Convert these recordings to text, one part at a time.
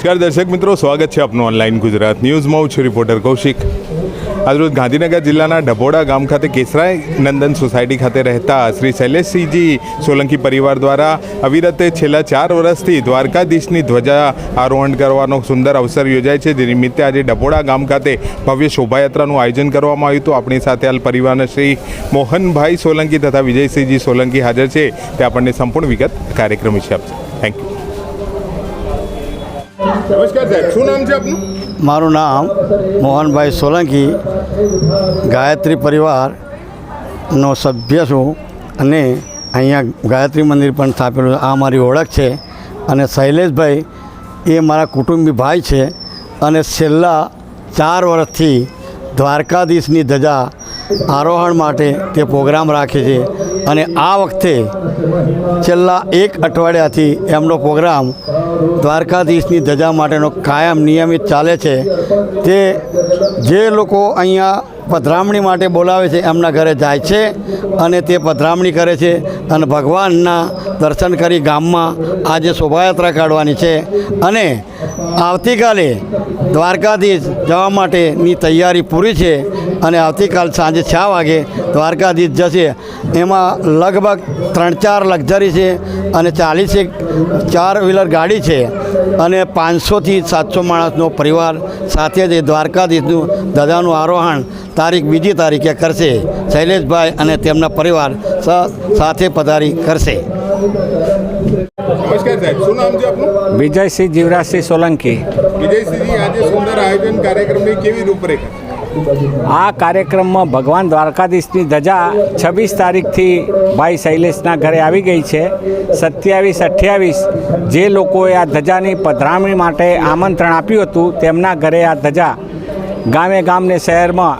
નમસ્કાર દર્શક મિત્રો, સ્વાગત છે આપનું ઓનલાઈન ગુજરાત ન્યૂઝમાં. હું છું રિપોર્ટર કૌશિક. આજરોજ ગાંધીનગર જિલ્લાના ડભોડા ગામ ખાતે કેસરાય નંદન સોસાયટી ખાતે રહેતા શ્રી શૈલેષસિંહજી સોલંકી પરિવાર દ્વારા અવિરતે છેલ્લા ચાર વર્ષથી દ્વારકાધીશની ધ્વજા આરોહણ કરવાનો સુંદર અવસર યોજાય છે. જે નિમિત્તે આજે ડભોડા ગામ ખાતે ભવ્ય શોભાયાત્રાનું આયોજન કરવામાં આવ્યું હતું. આપણી સાથે હાલ પરિવારના શ્રી મોહનભાઈ સોલંકી તથા વિજયસિંહજી સોલંકી હાજર છે. તે આપણને સંપૂર્ણ વિગત કાર્યક્રમ વિશે આપશે. થેન્ક યુ મારું નામ મોહનભાઈ સોલંકી, ગાયત્રી પરિવારનો સભ્ય છું અને અહીંયા ગાયત્રી મંદિર પણ સ્થાપેલું આ મારી ઓળખ છે અને શૈલેષભાઈ એ મારા કુટુંબી ભાઈ છે અને છેલ્લા ચાર વર્ષથી દ્વારકાધીશની ધજા આરોહણ માટે તે પ્રોગ્રામ રાખે છે. અને આ વખતે છેલ્લા એક અઠવાડિયાથી એમનો પ્રોગ્રામ દ્વારકાધીશની ધજા માટેનો કાયમ નિયમિત ચાલે છે તે જે લોકો અહીંયા પધરામણી માટે બોલાવે છે, એમના ઘરે જાય છે અને તે પધરામણી કરે છે અને ભગવાનના દર્શન કરી ગામમાં આજે શોભાયાત્રા કાઢવાની છે અને આવતીકાલે દ્વારકાધીશ જવા માટેની તૈયારી પૂરી છે અને આવતીકાલ સાંજે છ વાગે દ્વારકાધીશ જશે. એમાં લગભગ ત્રણ ચાર લક્ઝરી છે અને ચાલીસેક ચાર વ્હીલર ગાડી છે. અને પાંચસોથી સાતસો માણસનો પરિવાર સાથે જ એ દ્વારકાધીશનું ધજાનું આરોહણ તારીખ બીજી તારીખે કરશે. શૈલેષભાઈ અને તેમના પરિવાર સ સાથે પધારી કરશે. નમસ્કાર સાહેબ શું નામ છે આપનું? વિજયસિંહ જીવરાજસિંહ સોલંકી. વિજયસિંહજી આજે સુંદર આયોજન કાર્યક્રમની કેવી રૂપરેખા આ કાર્યક્રમમાં ભગવાન દ્વારકાધીશની ધજા છવ્વીસ તારીખથી ભાઈ શૈલેષના ઘરે આવી ગઈ છે. સત્યાવીસ, અઠ્યાવીસ જે લોકોએ આ ધજાની પધરામણી માટે આમંત્રણ આપ્યું હતું, તેમના ઘરે આ ધજા ગામે ગામને શહેરમાં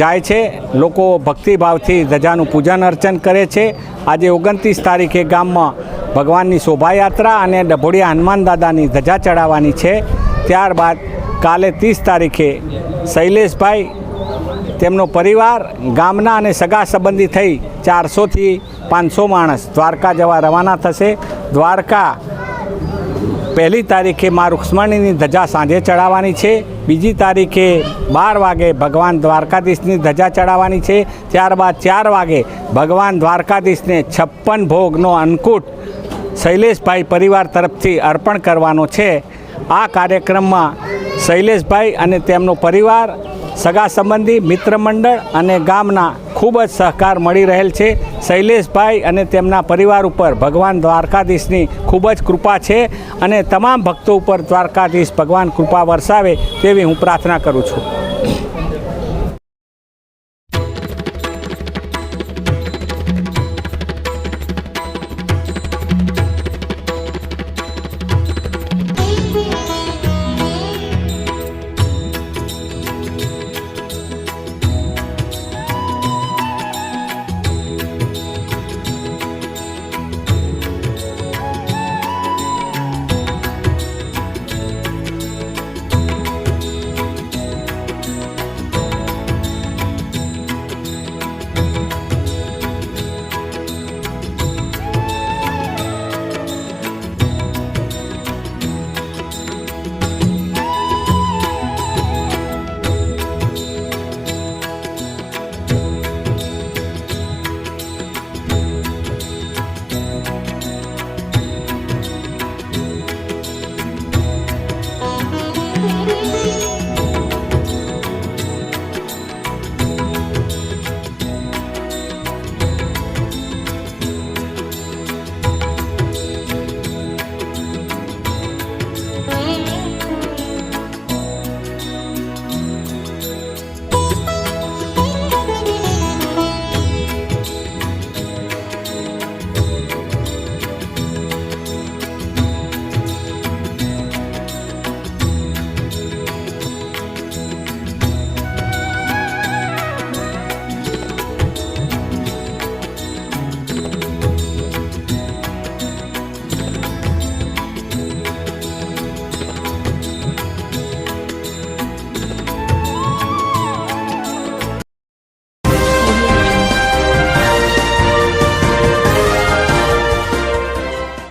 જાય છે. લોકો ભક્તિભાવથી ધજાનું પૂજન અર્ચન કરે છે. આજે ઓગણત્રીસ તારીખે ગામમાં ભગવાનની શોભાયાત્રા અને ડભોડિયા હનુમાન દાદાની ધજા ચડાવવાની છે. ત્યારબાદ કાલે ત્રીસ તારીખે શૈલેષભાઈ, તેમનો પરિવાર, ગામના અને સગા સંબંધી થઈ ચારસોથી પાંચસો માણસ દ્વારકા જવા રવાના થશે. દ્વારકા પહેલી તારીખે મા રૂક્ષ્મણીની ધજા સાંજે ચડાવવાની છે. બીજી તારીખે બાર વાગે ભગવાન દ્વારકાધીશની ધજા ચડાવવાની છે. ત્યારબાદ ચાર વાગે ભગવાન દ્વારકાધીશને છપ્પન ભોગનો અન્નકૂટ શૈલેષભાઈ પરિવાર તરફથી અર્પણ કરવાનો છે. આ કાર્યક્રમમાં શૈલેષભાઈ અને તેમનો પરિવાર, સગા સંબંધી, મિત્ર મંડળ અને ગામના ખૂબ જ સહકાર મળી રહેલ છે. શૈલેષભાઈ અને તેમના પરિવાર ઉપર ભગવાન દ્વારકાધીશની ખૂબ જ કૃપા છે અને તમામ ભક્તો ઉપર દ્વારકાધીશ ભગવાન કૃપા વરસાવે તેવી હું પ્રાર્થના કરું છું.